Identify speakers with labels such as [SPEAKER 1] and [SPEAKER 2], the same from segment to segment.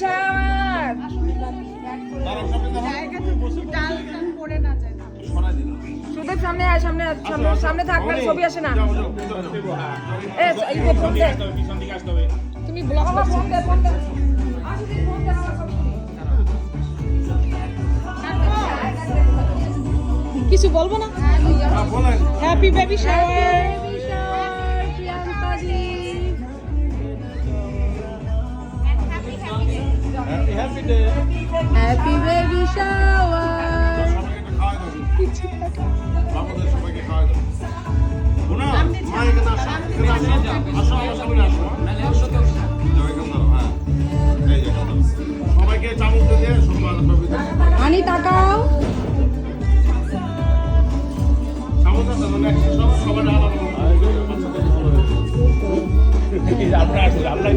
[SPEAKER 1] Shower সামনে আয় সামনে সামনে সামনে থাক না ছবি আসে না। এ এই যে ফোন দে।
[SPEAKER 2] তুমি ব্লগ
[SPEAKER 1] ফোন দে ফোন দে আসি ফোন দে।
[SPEAKER 2] কিছু বলব না? হ্যাপি বেবি শাওয়ার
[SPEAKER 3] সম্মান সবই দাও।
[SPEAKER 1] আনি তাকাও।
[SPEAKER 4] আমরা আসলে আমরাই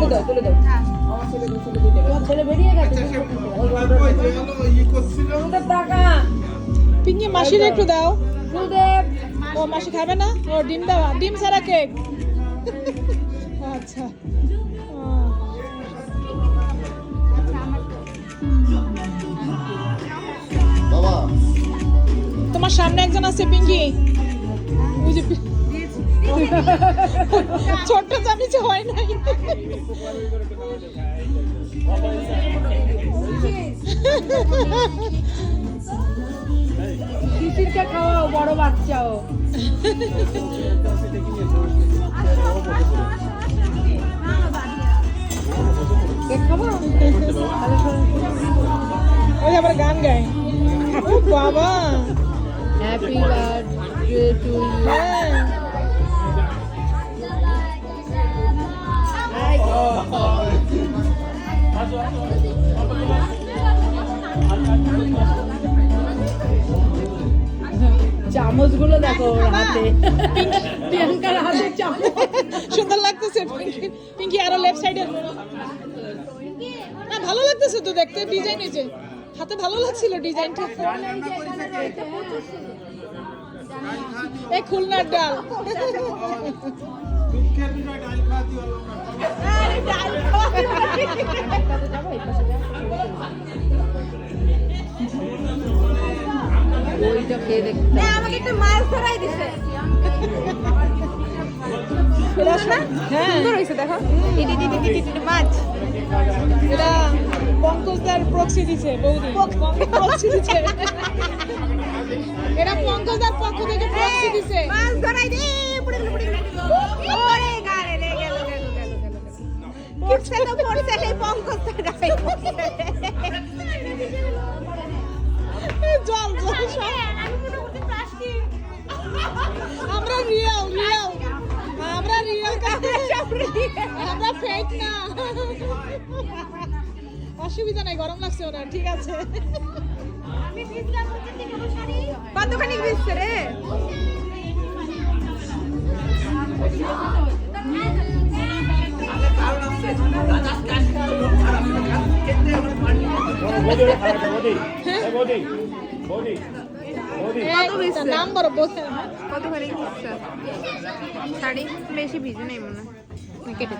[SPEAKER 1] তুলে দাও তুলে দাও। তোমার ছেলে বেরিয়ে গেছে। টাকা।
[SPEAKER 2] পিঙ্কি মাসির একটু দাও। ও মাসি খাবে না? ও ডিম দাও ডিম ছাড়া কেক। আচ্ছা। তোমার সামনে একজন আছে পিঙ্কি। পি- ছোট্ট চামিচে হয় নাই।
[SPEAKER 1] শিশিরকে খাওয়াও বড় বাচ্চাও। কেক খাব? তাহলে শোনো।
[SPEAKER 2] ওই আবার গান গায়। বাবা।
[SPEAKER 1] হ্যাপি বার্থডে টু
[SPEAKER 2] হ্যাঁ।
[SPEAKER 1] চামচগুলো দেখো ওর হাতে। প্রিয়াঙ্কার হাতে চামচ।
[SPEAKER 2] সুন্দর লাগতেছে পিঙ্কি। পিঙ্কি আরও লেফট সাইডে না ভালো লাগতেছে তো দেখতে ডিজাইন হয়েছে হাতে ভালো লাগছিল ডিজাইনটা এই খুলনার ডাল।
[SPEAKER 1] ওইটা খেয়ে দেখতে
[SPEAKER 5] আমাকে একটা মাছ ধরাই দিছে।
[SPEAKER 2] হ্যাঁ।
[SPEAKER 5] সুন্দর হয়েছে দেখো। ইটি টিটি টিটি টিটি মাছ।
[SPEAKER 2] এটা পঙ্কজদার প্রক্সি দিছে বৌদি। প্রক্সি দিছে। এটা পঙ্কজদার পক্ষ থেকে প্রক্সি দিছে।
[SPEAKER 5] মাছ ধরাই দে পড়ছে তো পড়ছে সেই পঙ্কজ
[SPEAKER 2] জল
[SPEAKER 5] মনে
[SPEAKER 2] আমরা রিয়েল রিয়েল আমরা রিয়েল আমরা ফেক না অসুবিধা নাই গরম লাগছে ওনার ঠিক আছে
[SPEAKER 5] কতখানি ভিজছে রে কতখানি ভিজছে শাড়ি বেশি ভিজে নেই মনে কেটে